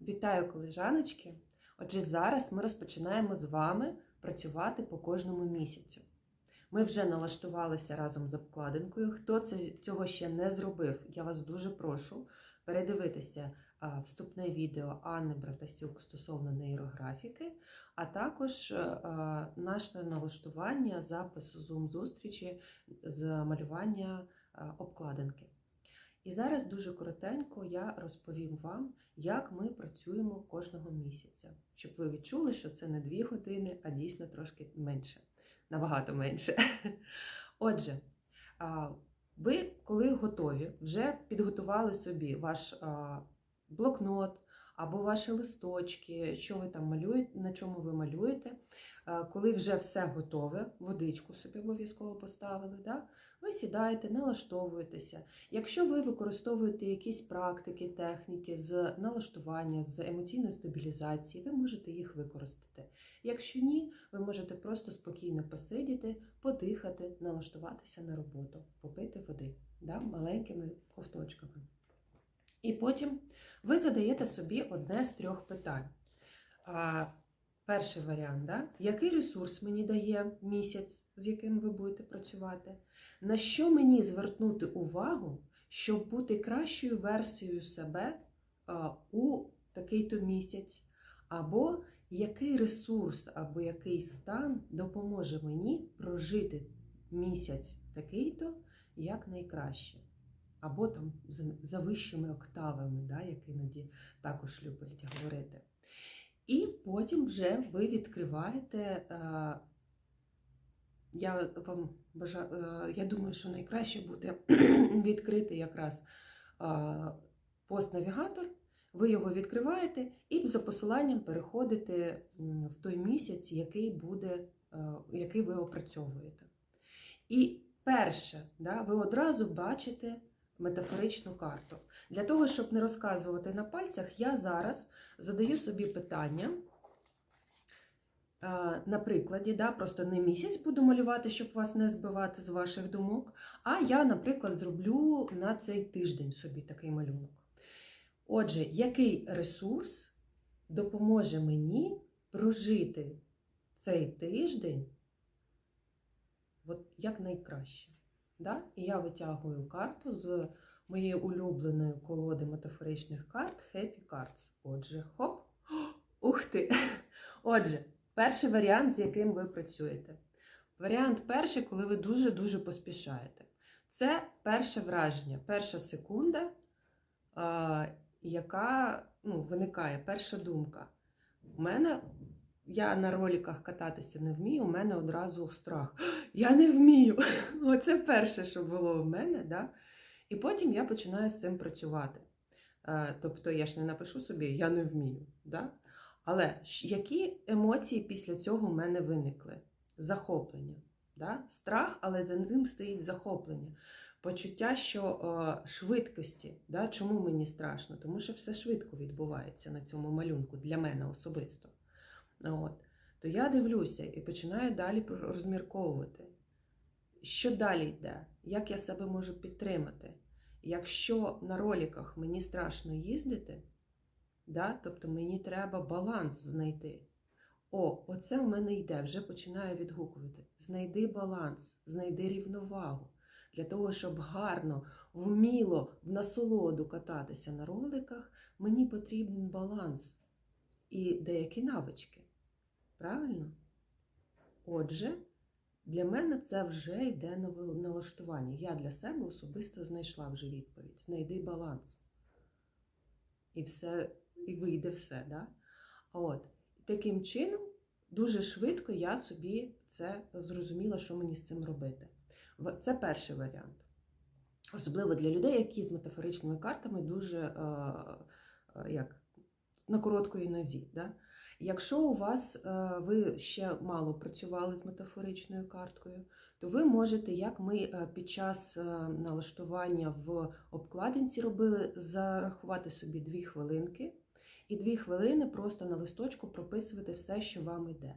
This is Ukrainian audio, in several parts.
Вітаю, колежаночки! Отже, зараз ми розпочинаємо з вами працювати по кожному місяцю. Ми вже налаштувалися разом з обкладинкою. Хто це, цього ще не зробив, я вас дуже прошу передивитися вступне відео Анни Братасюк стосовно нейрографіки, а також а, наше налаштування запису Zoom-зустрічі з малювання а, обкладинки. І зараз дуже коротенько я розповім вам, як ми працюємо кожного місяця, щоб ви відчули, що це не дві години, а дійсно трошки менше, набагато менше. Отже, ви, коли готові, вже підготували собі ваш блокнот або ваші листочки, що ви там малюєте, на чому ви малюєте. А, Коли вже все готове, водичку собі обов'язково поставили, да? ви сідаєте, налаштовуєтеся. Якщо ви використовуєте якісь практики, техніки з налаштування, з емоційної стабілізації, ви можете їх використати. Якщо ні, ви можете просто спокійно посидіти, подихати, налаштуватися на роботу, попити води да, маленькими ковточками. І потім ви задаєте собі одне з трьох питань. Перший варіант, да? який ресурс мені дає місяць, з яким ви будете працювати? На що мені звернути увагу, щоб бути кращою версією себе у такий-то місяць? Або який ресурс або який стан допоможе мені прожити місяць такий-то як найкраще? Або там за вищими октавами, да, як іноді також люблять говорити. І потім вже ви відкриваєте. е, Я вам бажаю, я думаю, що найкраще буде відкрити якраз е, пост-навігатор. Ви його відкриваєте і за посиланням переходите в той місяць, який буде, е, який ви опрацьовуєте. І перше, да, ви одразу бачите метафоричну карту. Для того, щоб не розказувати на пальцях, я зараз задаю собі питання. На прикладі, да, просто не місяць буду малювати, щоб вас не збивати з ваших думок. А я, наприклад, зроблю на цей тиждень собі такий малюнок. Отже, який ресурс допоможе мені прожити цей тиждень от як найкраще? Да? І я витягую карту з моєї улюбленої колоди метафоричних карт Happy Cards. Отже, хоп! Ух ти! Отже, перший варіант, з яким ви працюєте. Варіант перший, коли ви дуже-дуже поспішаєте. Це перше враження, перша секунда, яка ну, виникає, перша думка. У мене я на роліках кататися не вмію, у мене одразу страх. Я не вмію. Оце перше, що було в мене. Да? І потім я починаю з цим працювати. Е, Тобто я ж не напишу собі, я не вмію. Да? Але які емоції після цього в мене виникли? Захоплення. Да? Страх, але за ним стоїть захоплення. Почуття, що е, швидкості. Да? Чому мені страшно? Тому що все швидко відбувається на цьому малюнку для мене особисто. От. То я дивлюся і починаю далі розмірковувати, що далі йде, як я себе можу підтримати. Якщо на роліках мені страшно їздити, да, тобто мені треба баланс знайти. О, оце в мене йде, вже починаю відгукувати. Знайди баланс, знайди рівновагу. Для того, щоб гарно, вміло, в насолоду кататися на роликах, мені потрібен баланс і деякі навички. Правильно? Отже, для мене це вже йде на налаштування. Я для себе особисто знайшла вже відповідь. Знайди баланс. І все, і вийде все. Да? От. Таким чином, дуже швидко я собі це зрозуміла, що мені з цим робити. Це перший варіант. Особливо для людей, які з метафоричними картами дуже е, е, як, на короткої нозі. Да? Якщо у вас е, ви ще мало працювали з метафоричною карткою, то ви можете, як ми е, під час е, налаштування в обкладинці робили, зарахувати собі дві хвилинки, і дві хвилини просто на листочку прописувати все, що вам йде.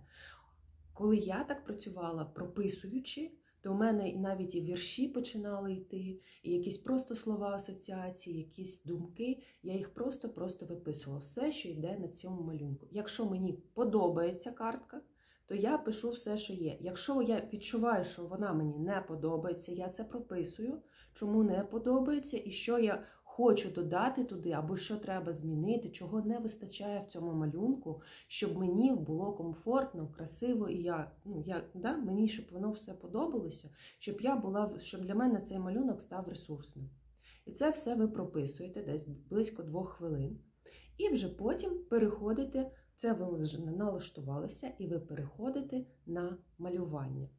Коли я так працювала, прописуючи, то то у мене навіть і вірші починали йти, і якісь просто слова асоціації, якісь думки. Я їх просто-просто виписувала. Все, що йде на цьому малюнку. Якщо мені подобається картка, то я пишу все, що є. Якщо я відчуваю, що вона мені не подобається, я це прописую, чому не подобається, і що я хочу додати туди, або що треба змінити, чого не вистачає в цьому малюнку, щоб мені було комфортно, красиво, і я, ну, я, да, мені, щоб воно все подобалося, щоб я була, щоб для мене цей малюнок став ресурсним. І це все ви прописуєте десь близько двох хвилин. І вже потім переходите, це ви вже налаштувалися, і ви переходите на малювання.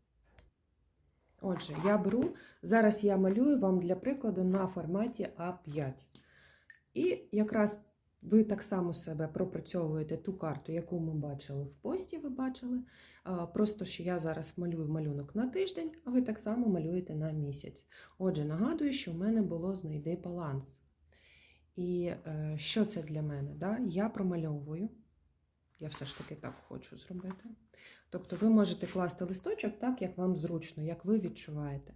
Отже, я беру, зараз я малюю вам для прикладу на форматі А5. І якраз ви так само себе пропрацьовуєте ту карту, яку ми бачили в пості, ви бачили. Просто що я зараз малюю малюнок на тиждень, а ви так само малюєте на місяць. Отже, нагадую, що в мене було знайди баланс. І е, що це для мене? Я промальовую. Я все ж таки так хочу зробити. Тобто ви можете класти листочок так, як вам зручно, як ви відчуваєте.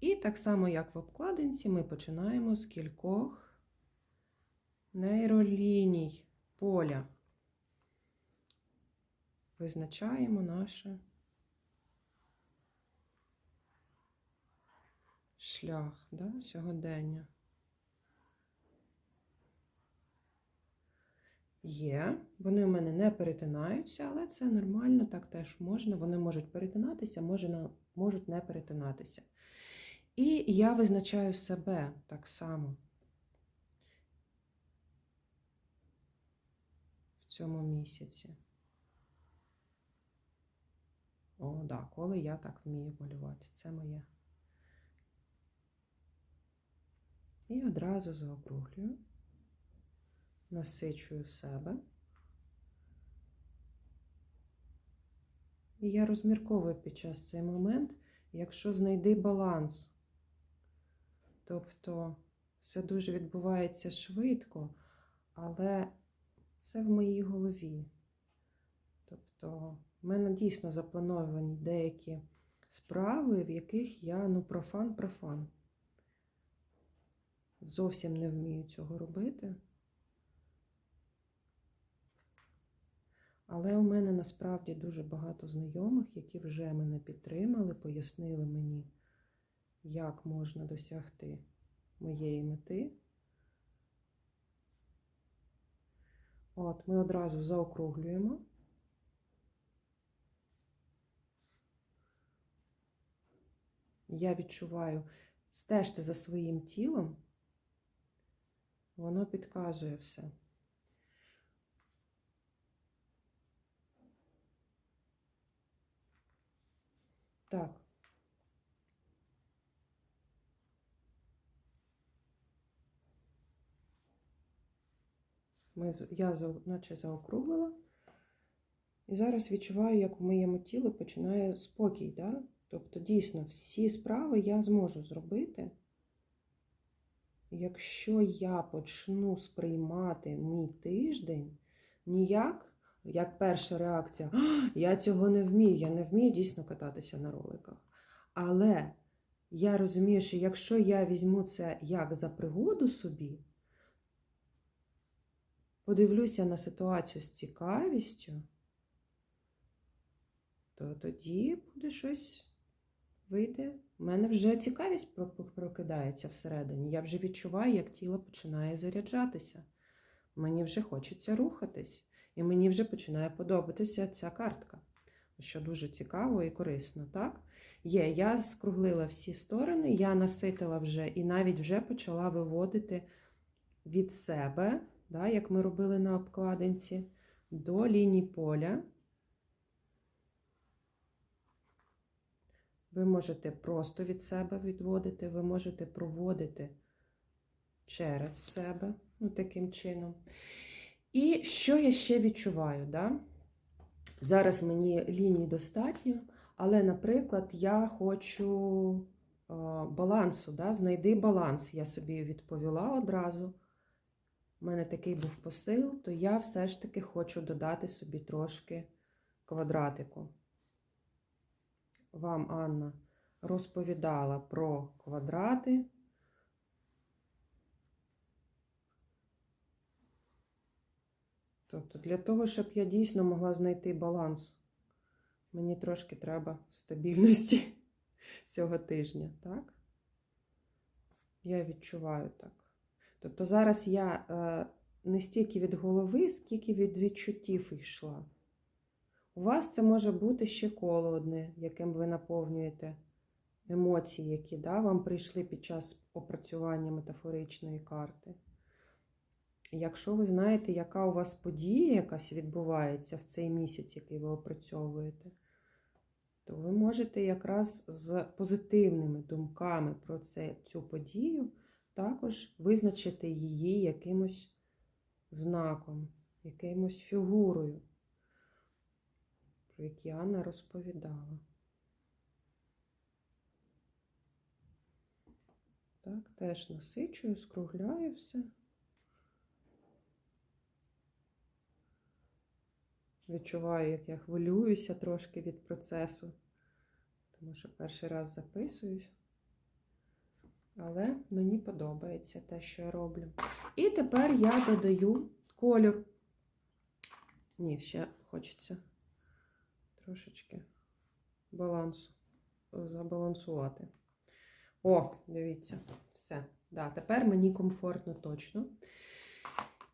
І так само, як в обкладинці, ми починаємо з кількох нейроліній поля. Визначаємо наше шлях да, сьогодення. Є, вони в мене не перетинаються, але це нормально, так теж можна. Вони можуть перетинатися, можуть не перетинатися. І я визначаю себе так само в цьому місяці. О, так, коли я так вмію малювати, це моє. І одразу заокруглюю насичую себе. І я розмірковую під час цей момент, якщо знайди баланс. Тобто все дуже відбувається швидко, але це в моїй голові. Тобто, в мене дійсно заплановані деякі справи, в яких я ну, профан-профан. Зовсім не вмію цього робити. Але у мене насправді дуже багато знайомих, які вже мене підтримали, пояснили мені, як можна досягти моєї мети. От, ми одразу заокруглюємо. Я відчуваю, стежте за своїм тілом, воно підказує все. Так. Ми, я наче заокруглила. І зараз відчуваю, як у моєму тілі починає спокій. Да? Тобто, дійсно, всі справи я зможу зробити, якщо я почну сприймати мій тиждень ніяк, як перша реакція, я цього не вмію, я не вмію дійсно кататися на роликах. Але я розумію, що якщо я візьму це як за пригоду собі, подивлюся на ситуацію з цікавістю, то тоді буде щось вийде. У мене вже цікавість прокидається всередині. Я вже відчуваю, як тіло починає заряджатися. Мені вже хочеться рухатись, і мені вже починає подобатися ця картка, що дуже цікаво і корисно, так? Є, я скруглила всі сторони, я наситила вже і навіть вже почала виводити від себе, да, як ми робили на обкладинці, до ліній поля. Ви можете просто від себе відводити, ви можете проводити через себе, ну, таким чином. І що я ще відчуваю? Да? Зараз мені ліній достатньо, але, наприклад, я хочу е, балансу, да? знайди баланс. Я собі відповіла одразу. У мене такий був посил, то я все ж таки хочу додати собі трошки квадратику. Вам, Анна, розповідала про квадрати. Тобто для того, щоб я дійсно могла знайти баланс, мені трошки треба стабільності цього тижня, так? Я відчуваю так. Тобто зараз я е, не стільки від голови, скільки від відчуттів йшла. У вас це може бути ще коло одне, яким ви наповнюєте емоції, які да, вам прийшли під час опрацювання метафоричної карти. Якщо ви знаєте, яка у вас подія якась відбувається в цей місяць, який ви опрацьовуєте, то ви можете якраз з позитивними думками про це, цю подію також визначити її якимось знаком, якимось фігурою, про які Анна розповідала. Так, теж насичую, скругляю все. Відчуваю, як я хвилююся трошки від процесу, тому що перший раз записуюсь. Але мені подобається те, що я роблю. І тепер я додаю кольор. Ні, ще хочеться трошечки балансу забалансувати. О, дивіться, все. Да, тепер мені комфортно точно.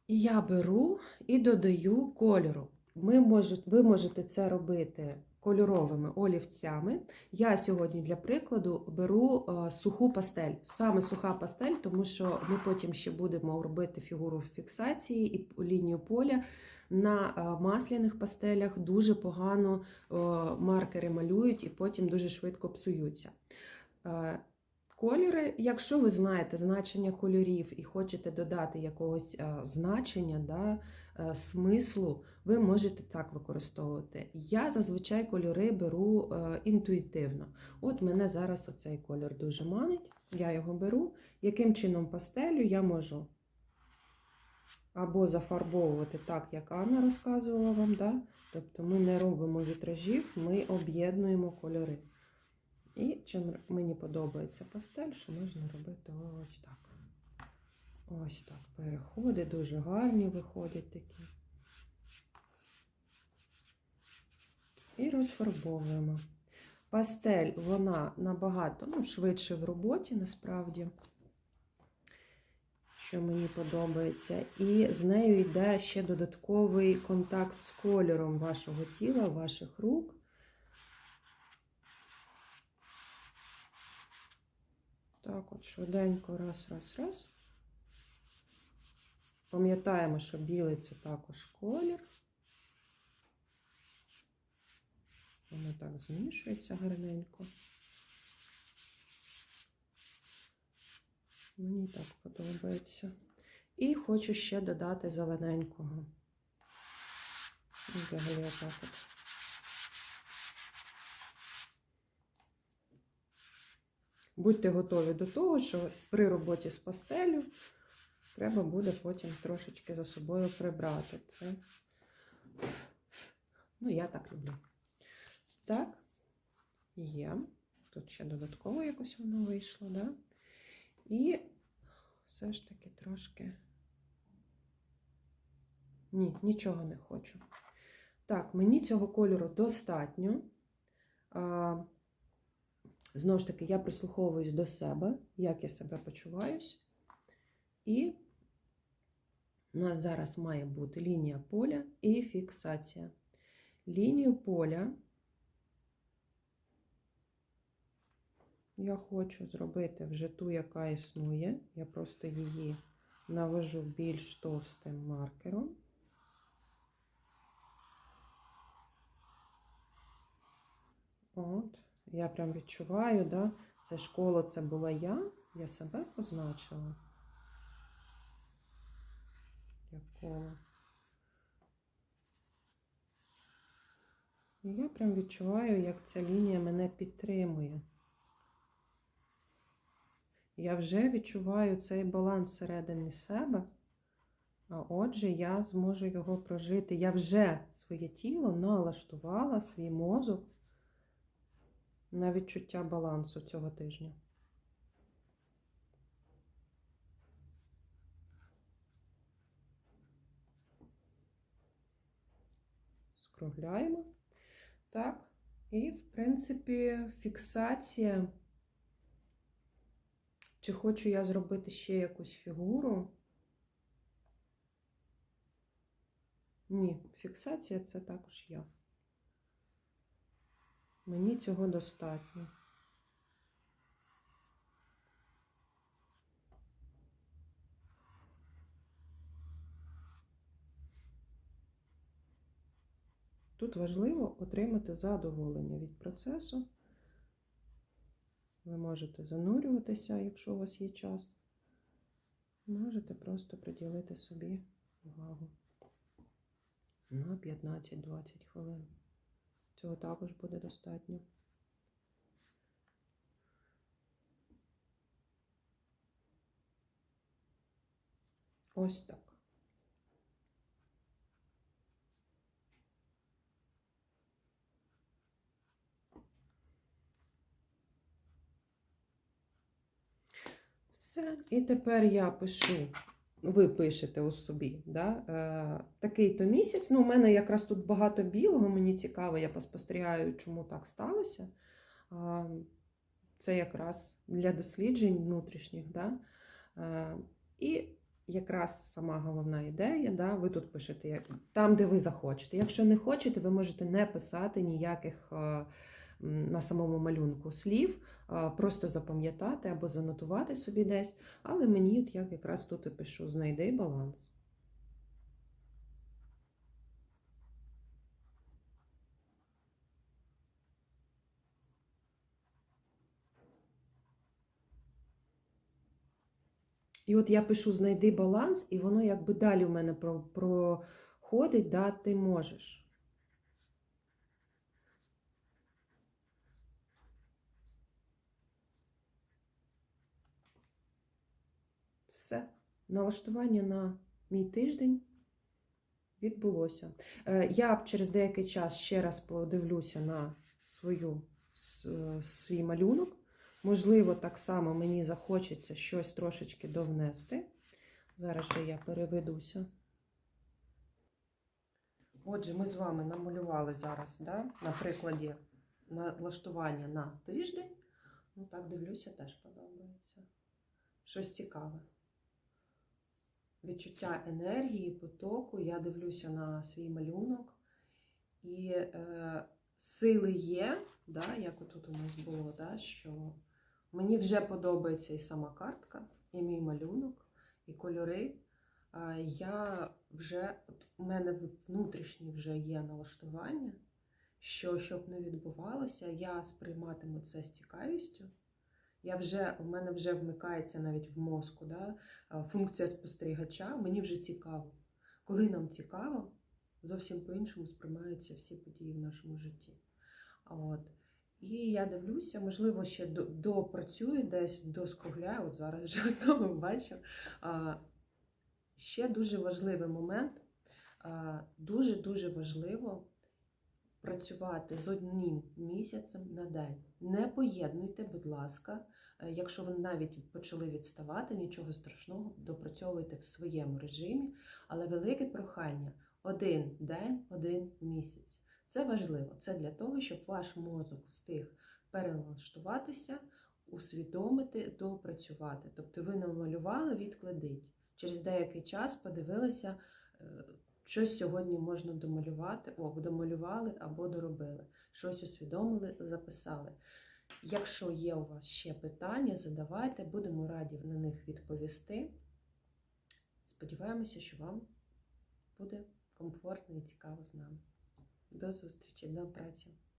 І я беру і додаю кольору. Ми можете, ви можете це робити кольоровими олівцями. Я сьогодні, для прикладу, беру е, суху пастель. Саме суха пастель, тому що ми потім ще будемо робити фігуру фіксації і лінію поля. На е, масляних пастелях дуже погано е, маркери малюють і потім дуже швидко псуються. Кольори, якщо ви знаєте значення кольорів і хочете додати якогось значення, смислу, ви можете так використовувати. Я зазвичай кольори беру е, інтуїтивно. От мене зараз оцей кольор дуже манить, я його беру. Яким чином пастелю я можу або зафарбовувати так, як Анна розказувала вам. Да? Тобто ми не робимо вітражів, ми об'єднуємо кольори. І чим мені подобається пастель, що можна робити ось так. Ось так. Переходи дуже гарні виходять такі. І розфарбовуємо. Пастель, вона набагато ну, швидше в роботі, насправді, що мені подобається. І з нею йде ще додатковий контакт з кольором вашого тіла, ваших рук. Так, от швиденько, раз, раз, раз. Пам'ятаємо, що білий це також колір. Воно так змішується гарненько. Мені так подобається. І хочу ще додати зелененького. Взагалі отак от. Будьте готові до того, що при роботі з пастелю треба буде потім трошечки за собою прибрати це. Ну, я так люблю. Так, є. Тут ще додатково якось воно вийшло, да? І все ж таки трошки. Ні, нічого не хочу. Так, мені цього кольору достатньо. А, Знову ж таки, я прислуховуюсь до себе, як я себе почуваюсь. І у нас зараз має бути лінія поля і фіксація. Лінію поля я хочу зробити вже ту, яка існує. Я просто її навожу більш товстим маркером. От. Я прям відчуваю, да? це школа, це була я, я себе позначила. І я прям відчуваю, як ця лінія мене підтримує. Я вже відчуваю цей баланс всередині себе, а отже, я зможу його прожити. Я вже своє тіло налаштувала, свій мозок на відчуття балансу цього тижня. Скругляємо. Так. І, в принципі, фіксація. Чи хочу я зробити ще якусь фігуру? Ні, фіксація це також я. Мені цього достатньо. Тут важливо отримати задоволення від процесу. Ви можете занурюватися, якщо у вас є час. Можете просто приділити собі увагу на 15-20 хвилин. Цього також буде достатньо. Ось так. Все. І тепер я пишу, ви пишете у собі, да? е, такий-то місяць. Ну, у мене якраз тут багато білого, мені цікаво, я поспостерігаю, чому так сталося. Е, це якраз для досліджень внутрішніх. Да? Е, і якраз сама головна ідея, да? ви тут пишете як- там, де ви захочете. Якщо не хочете, ви можете не писати ніяких. На самому малюнку слів, просто запам'ятати або занотувати собі десь. Але мені, от як якраз тут і пишу, знайди баланс. І от я пишу знайди баланс, і воно якби далі в мене проходить, да, ти можеш. Все. Налаштування на мій тиждень відбулося. Е, Я через деякий час ще раз подивлюся на свою, свій малюнок. Можливо, так само мені захочеться щось трошечки довнести. Зараз же я переведуся. Отже, ми з вами намалювали зараз да, на прикладі налаштування на тиждень. Ну, так дивлюся, теж подобається. Щось цікаве. Відчуття енергії, потоку. Я дивлюся на свій малюнок. І е, сили є, да, як отут у нас було, да, що мені вже подобається і сама картка, і мій малюнок, і кольори. А, Я вже, от у мене внутрішнє вже є налаштування, що щоб не відбувалося, я сприйматиму це з цікавістю. Я вже, у мене вже вмикається навіть в мозку да, функція спостерігача. Мені вже цікаво. Коли нам цікаво, зовсім по-іншому сприймаються всі події в нашому житті. От. І я дивлюся, можливо, ще допрацюю десь, доскругляю, от зараз вже знову бачу. А, Ще дуже важливий момент. Дуже-дуже важливо працювати з одним місяцем на день. Не поєднуйте, будь ласка, е, якщо ви навіть почали відставати, нічого страшного, допрацьовуйте в своєму режимі, але велике прохання один день, один місяць. Це важливо. Це для того, щоб ваш мозок встиг переналаштуватися, усвідомити, допрацювати. Тобто ви намалювали, відкладіть. Через деякий час подивилися, е, щось сьогодні можна домалювати, о, домалювали або доробили. Щось усвідомили, записали. Якщо є у вас ще питання, задавайте, будемо раді на них відповісти. Сподіваємося, що вам буде комфортно і цікаво з нами. До зустрічі, до праці!